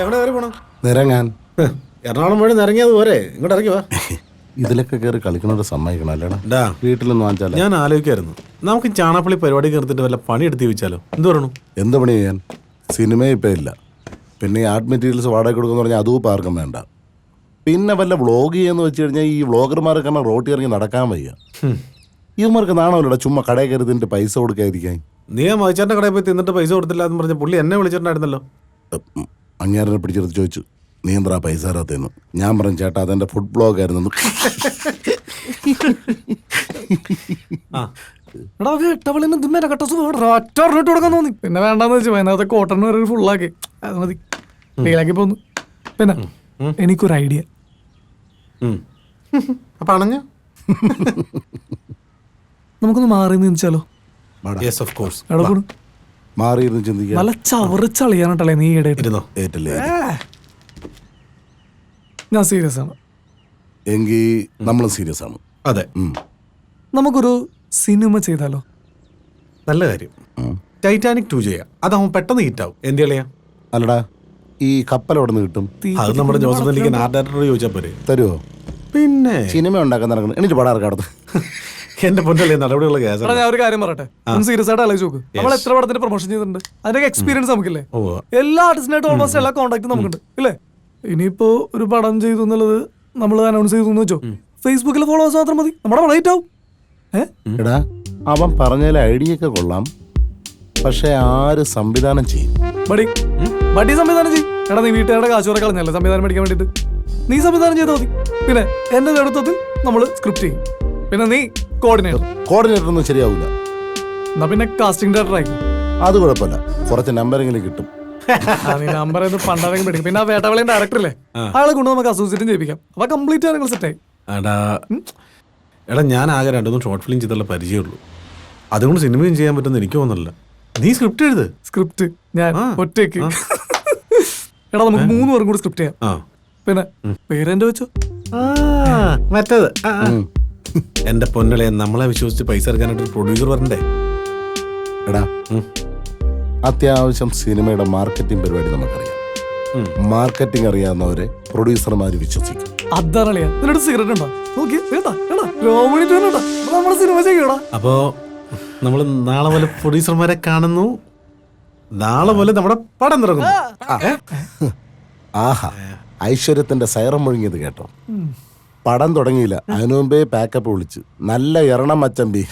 എവിടെ കയറി പോണം? നിരങ്ങാൻ. എറണാകുളം വഴി നിറങ്ങിയത് പോരെ. ഇങ്ങോട്ട് ഇറങ്ങി വാ. ഇതിലൊക്കെ കയറി കളിക്കണത് സമ്മതിക്കണം അല്ലേടാ? വീട്ടിലൊന്നും വാങ്ങിച്ചാലേ? ഞാൻ ആലോചിക്കായിരുന്നു. നമുക്ക് ചാണാപ്പള്ളി പരിപാടി കയറിട്ട് വല്ല പണി എടുത്ത് ചോദിച്ചാലോ എന്ത് പറയണു? എന്ത് പണി ചെയ്യാൻ? സിനിമ ഇപ്പം ഇല്ല. പിന്നെ ഈ ആർട്ട് മെറ്റീരിയൽസ് വാടക കൊടുക്കുന്ന പറഞ്ഞാൽ അതും ഇപ്പം ആർക്കും വേണ്ട. പിന്നെ വല്ല വ്ളോഗ് ചെയ്യാന്ന് വെച്ച് കഴിഞ്ഞാൽ ഈ വ്ളോഗർമാരെ കാരണം റോട്ടി ഇറങ്ങി നടക്കാൻ വയ്യ. ഇവന്മാർക്ക് നാണല്ലോ ചുമ്മാ കടയിൽ കയറി തിന്നിട്ട് പൈസ കൊടുക്കാതിരിക്കാൻ? നീ ആ മതിച്ചാന്റെ കടയിൽ പോയി തിന്നിട്ട് പൈസ കൊടുത്തില്ല എന്ന് പറഞ്ഞ പുള്ളി എന്നെ വിളിച്ചിട്ടുണ്ടായിരുന്നല്ലോ. അങ്ങേരനെ പിടിച്ചെടുത്ത് ചോദിച്ചു നീ എന്താ പൈസ തരാത്തേന്ന് ഞാൻ പറഞ്ഞു ചേട്ടാ അതെന്റെ ഫുഡ് ബ്ലോഗ് ആയിരുന്നു ആ. എടാ വേട്ടവളിന് ഇത് മെനക്കെട്ട ഒറ്റ പറഞ്ഞിട്ട് കൊടുക്കാൻ തോന്നി. പിന്നെ വേണ്ടാന്ന് വെച്ചു അതിനകത്ത് കോട്ടൺ വരെ ഫുള്ളാക്കി അത് മതി. ഡീലാക്കി പോന്നു. പിന്നെ എനിക്കൊരു ഐഡിയ. അപ്പൊ അണഞ്ഞ? നമുക്കൊന്ന് മാറി നിന്നിച്ചാലോ? യെസ് ഓഫ് കോഴ്സ് എടാ മാറിയിരുന്ന് ചിന്തിക്കാൻ. നല്ല ചവറ് ചളിയാനട്ടല്ലേ നീ ഇടയിട്ടിരുന്നോ ഇരുന്നോ? ഏറ്റില്ലേ ഞാൻ സീരിയസ് ആണ്. എങ്കിൽ നമ്മളും സീരിയസ് ആണ്. അതെ. നമുക്കൊരു സിനിമ ചെയ്താലോ? നല്ല കാര്യം. ടൈറ്റാനിക് ടു ചെയ്യാം. അതാവും പെട്ടെന്ന് ഹിറ്റാവും എന്ത് കളിയാ? അല്ലടാ ഈ കപ്പൽ അവിടെ നിന്ന് കിട്ടും അത് നമ്മുടെ ജോസഫ് നെല്ലിക്കൻ ആർട്ട് ഡയറക്ടറോട് ചോദിച്ചാൽ പോരെ. തരുമോ പിന്നെ. സിനിമ ഉണ്ടാക്കാൻ നടക്കണം. എനിക്ക് പടാർക്കടത്ത് എന്റെ പൊന്നല്ലേ നടപടിയുള്ള കേസ് ഞാൻ ഒരു കാര്യം പറയട്ടെ? ഒന്ന് സീരിയസ് ആയിട്ട് ആലോചിച്ച് നോക്ക്. നമ്മൾ എത്ര പടത്തിന്റെ പ്രൊമോഷൻ ചെയ്തിട്ടുണ്ട്? അതിന്റെ എക്സ്പീരിയൻസ് നമുക്കില്ലേ? എല്ലാ ആർട്ടിസ്റ്റിനായിട്ടും ഓൾമോസ്റ്റ് എല്ലാ കോൺടാക്ട് നമുക്കുണ്ട്. ഇല്ലേ? ഇനിയിപ്പോ ഒരു പടം ചെയ്തു എന്നുള്ളത് നമ്മൾ അനൗൺസ് ചെയ്തു വെച്ചോ? ഫേസ്ബുക്കിൽ ഫോളോവേഴ്സ് മാത്രം മതി. നമ്മുടെ വളൈറ്റ് ആവും. എടാ അവൻ പറഞ്ഞ ഐഡിയ ഒക്കെ കൊള്ളാം. പക്ഷെ ആര് സംവിധാനം ചെയ്യും? ബഡി ബഡി സംവിധാനം ചെയ്യും. എടാ നീ വീട്ടുകാരുടെ കാശുറ കളഞ്ഞല്ലേ സംവിധാനം മേടിക്കാൻ വേണ്ടിട്ട് നീ സംവിധാനം ചെയ്താൽ മതി. പിന്നെ എന്റെ നേതൃത്വത്തിൽ നമ്മൾ സ്ക്രിപ്റ്റ് ചെയ്യും. പിന്നെ നീ കോർഡിനേറ്റർ കോർഡിനേറ്റർ ഒന്നും ശരിയാവില്ല എന്നാ പിന്നെ കാസ്റ്റിംഗ് ഡയറക്ടർ ആയിരിക്കും. അത് കുഴപ്പമില്ല. കുറച്ച് നമ്പറെങ്കിലും കിട്ടും. ആ, നീ നമ്പർ പണ്ടാരെങ്കിലും മേടിക്കും പിന്നെ ആ വേട്ടവളയും ഡയറക്ടർ അല്ലേ അയാളെ കൊണ്ട് നമുക്ക് അസോസിയേറ്റും ചെയ്യിപ്പിക്കാം അപ്പൊ കംപ്ലീറ്റ് കാര്യങ്ങൾ സെറ്റായി എടാ എടാ ഞാൻ ആകെ രണ്ടൊന്നും ഷോർട്ട് ഫിലിം ചെയ്തുള്ള പരിചയമുള്ളൂ അതുകൊണ്ട് സിനിമയും ചെയ്യാൻ പറ്റുമെന്ന് എനിക്ക് തോന്നുന്നില്ല. നീ സ്ക്രിപ്റ്റ് എഴുത്. സ്ക്രിപ്റ്റ് ഞാൻ ഒറ്റയ്ക്ക്. എടാ നമുക്ക് മൂന്ന് പേരും കൂടി സ്ക്രിപ്റ്റ് ചെയ്യാം. ആ. പിന്നെ പേരെന്റെ വെച്ചോ? മറ്റേത്. എന്റെ പൊന്നളെ നമ്മളെ വിശ്വസിച്ച് പൈസ എടുക്കാനായിട്ട് ഒരു പ്രൊഡ്യൂസർ വരണ്ടേ? എടാ അത്യാവശ്യം സിനിമയുടെ മാർക്കറ്റിംഗ് പരിപാടി നമുക്കറിയാം. മാർക്കറ്റിംഗ് അറിയാവുന്നവരെ പ്രൊഡ്യൂസർമാര് വിശ്വസിക്കും. നിന്നോട് സിഗരറ്റ് ഉണ്ടോ? നോക്കി സിനിമ ചെയ്യടാ അപ്പോ നമ്മൾ നാളെ പോലെ പ്രൊഡ്യൂസർമാരെ കാണുന്നു. നാളെ പോലെ നമ്മുടെ പടം തുടങ്ങുന്നു? ആഹാ. ഐശ്വര്യത്തിന്റെ സൈറം മുഴങ്ങിയത് കേട്ടോ. പടം തുടങ്ങിയില്ല. അതിനു മുമ്പേ പാക്കപ്പ് വിളിച്ച്. നല്ല എറണം മച്ചമ്പി